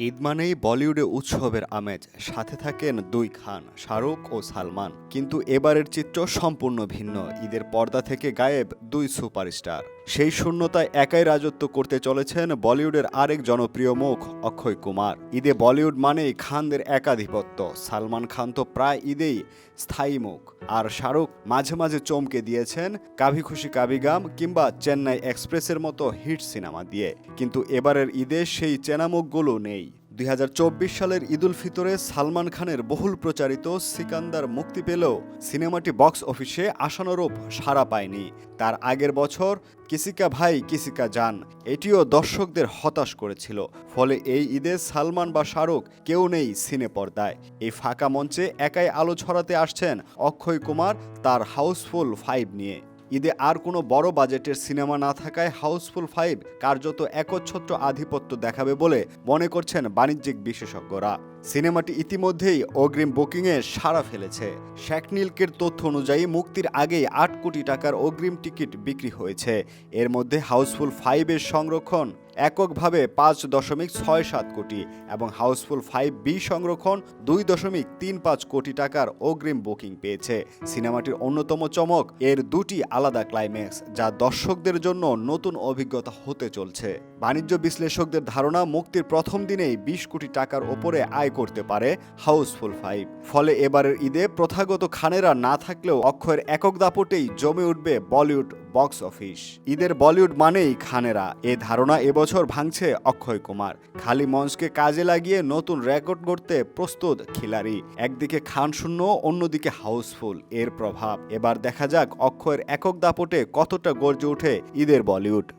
ঈদ মানেই বলিউডে উৎসবের আমেজ। সাথে থাকেন দুই খান, শাহরুখ ও সালমান। কিন্তু এবারের চিত্র সম্পূর্ণ ভিন্ন। ঈদের পর্দা থেকে গায়েব দুই সুপারস্টার। সেই শূন্যতায় একাই রাজত্ব করতে চলেছেন বলিউডের আরেক জনপ্রিয় মুখ অক্ষয় কুমার। ঈদে বলিউড মানেই খানদের একাধিপত্য। সালমান খান তো প্রায় ঈদেই স্থায়ী মুখ। আর শাহরুখ মাঝে মাঝে চমকে দিয়েছেন কাভি খুশি কাভি গাম কিংবা চেন্নাই এক্সপ্রেসের মতো হিট সিনেমা দিয়ে। কিন্তু এবারের ঈদে সেই চেনামুখগুলো নেই। দুই হাজার চব্বিশ সালের ঈদুল ফিতরে সালমান খানের বহুল প্রচারিত সিকান্দার মুক্তি পেলেও সিনেমাটি বক্স অফিসে আশানুরূপ সাড়া পায়নি। তার আগের বছর কিসিকা ভাই কিসিকা যান, এটিও দর্শকদের হতাশ করেছিল। ফলে এই ঈদে সালমান বা শাহরুখ কেউ নেই সিনে পর্দায়। এই ফাঁকা মঞ্চে একাই আলো ছড়াতে আসছেন অক্ষয় কুমার তার হাউসফুল ফাইভ নিয়ে। ঈদে আর কোনো বড় বাজেটের সিনেমা না থাকায় হাউসফুল ফাইভ কার্যত একচ্ছত্র আধিপত্য দেখাবে বলে মনে করছেন বাণিজ্যিক বিশেষজ্ঞরা। সিনেমাটি ইতিমধ্যেই অগ্রিম বুকিংয়ে সাড়া ফেলেছে। শ্যাকনিলকের তথ্য অনুযায়ী মুক্তির আগেই আট কোটি টাকার অগ্রিম টিকিট বিক্রি হয়েছে। এর মধ্যে হাউসফুল ফাইভের সংরক্ষণ এককভাবে পাঁচ দশমিক ছয় সাত কোটি এবং হাউসফুল ফাইভ বি সংরক্ষণ দুই দশমিক তিন পাঁচ কোটি টাকার অগ্রিম বুকিং পেয়েছে। সিনেমাটির অন্যতম চমক এর দুটি আলাদা ক্লাইম্যাক্স, যা দর্শকদের জন্য নতুন অভিজ্ঞতা হতে চলছে। বাণিজ্য বিশ্লেষকদের ধারণা, মুক্তির প্রথম দিনেই বিশ কোটি টাকার ওপরে আয় করতে পারে হাউসফুল ফাইভ। ফলে এবারের ঈদে প্রথাগত খানেরা না থাকলেও অক্ষয়ের একক দাপটেই জমে উঠবে বলিউড বক্স অফিস। ঈদের বলিউড মানেই খানেরা। এ ধারণা এবছর ভাঙছে অক্ষয় কুমার। খালি মঞ্চকে কাজে লাগিয়ে নতুন রেকর্ড করতে প্রস্তুত খিলাড়ি। একদিকে খান শূন্য, অন্যদিকে হাউসফুল। এর প্রভাব। এবার দেখা যাক অক্ষয়ের একক দাপটে কতটা গর্জে ওঠে ঈদের বলিউড।